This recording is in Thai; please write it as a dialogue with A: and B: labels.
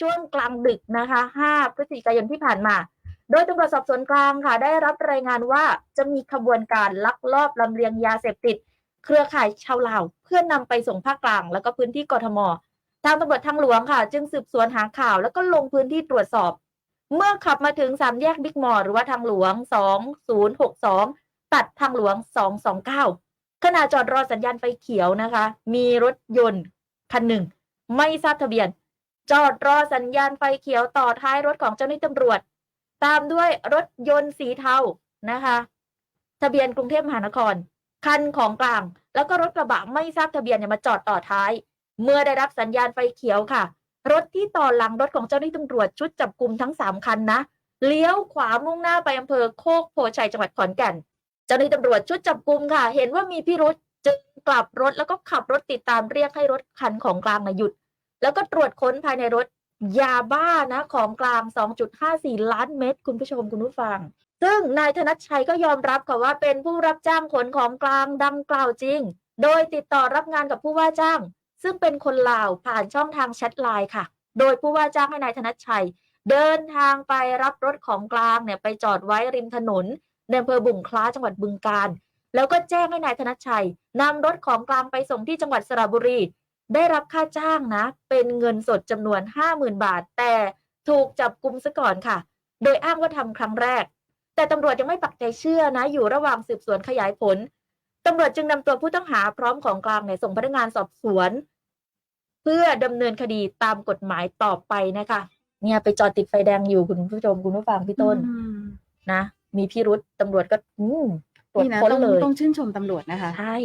A: ช่วงกลางดึกนะคะ 5 พฤศจิกายนที่ผ่านมา โดยตำรวจสอบสวนกลางค่ะ ได้รับรายงานว่าจะมีขบวนการลักลอบลำเลียงยาเสพติด เครือข่ายชาวลาว เพื่อนำไปส่งภาคกลาง แล้วก็พื้นที่กทม ทางตำรวจทางหลวงค่ะ จึงสืบสวนหาข่าวแล้วก็ลงพื้นที่ตรวจสอบ เมื่อขับมาถึงสามแยกบิ๊กมอลหรือว่าทางหลวง 2062 ตัดทางหลวง 229 ขณะจอดรอสัญญาณไฟเขียวนะคะ มีรถยนต์คันหนึ่ง ไม่ทราบทะเบียน จอดรอสัญญาณไฟเขียวต่อท้ายรถของเจ้าหน้าที่ตำรวจ ตามด้วยรถยนต์สีเทานะคะ ทะเบียนกรุงเทพมหานคร คันของกลาง แล้วก็รถกระบะไม่ทราบทะเบียนเนี่ยมาจอดต่อท้าย เมื่อได้รับสัญญาณไฟเขียวค่ะ รถที่ต่อหลังรถของเจ้าหน้าที่ตำรวจชุดจับกลุ่มทั้งสามคันนะเลี้ยวขวามุ่งหน้าไปอำเภอโคกโพชัยจังหวัดขอนแก่น เจ้าหน้าที่ตำรวจชุดจับกลุ่มค่ะ เห็นว่ามีพิรุษจึงกลับรถแล้วก็ขับรถติดตามเรียกให้รถคันของกลางมาหยุด แล้วก็ตรวจค้นภายในรถยาบ้านะของกลาง 2.54 ล้านเม็ดคุณผู้ชมคุณผู้ฟัง ซึ่งนายธนชชัยก็ยอมรับค่ะว่าเป็นผู้รับจ้างขนของกลางดังกล่าวจริง โดยติดต่อรับงานกับผู้ว่าจ้าง ซึ่งเป็นคนลาวผ่านช่องทางแชทไลน์ค่ะ โดยผู้ว่าจ้างให้นายธนชชัย เดินทางไปรับรถของกลางเนี่ยไปจอดไว้ริมถนนในอำเภอบุ่งคล้าจังหวัดบึงกาฬแล้วก็แจ้งให้นายธนชชัยนำรถของกลางไปส่งที่จังหวัดสระบุรี ได้รับค่าจ้างนะ เป็นเงินสดจำนวน 50,000 บาท แต่ถูกจับกุมซะก่อนค่ะ โดยอ้างว่าทำครั้งแรก แต่ตำรวจยังไม่ปักใจเชื่อนะ อยู่ระหว่างสืบสวนขยายผลตำรวจจึงนำตัวผู้ต้องหาพร้อมของกลางเนี่ยส่งพนักงานสอบสวน เพื่อดำเนินคดีตามกฎหมายต่อไปนะคะ เนี่ยไปจอดติดไฟแดงอยู่คุณผู้ชมคุณผู้ฟังพี่ต้น
B: อืม
A: นะ มีพิรุษตำรวจก็อืมตรวจ
B: นี่นะ
A: ค้น
B: ต้อง
A: เลย
B: ต้องชื่นชมตำรวจนะคะ
A: ใช่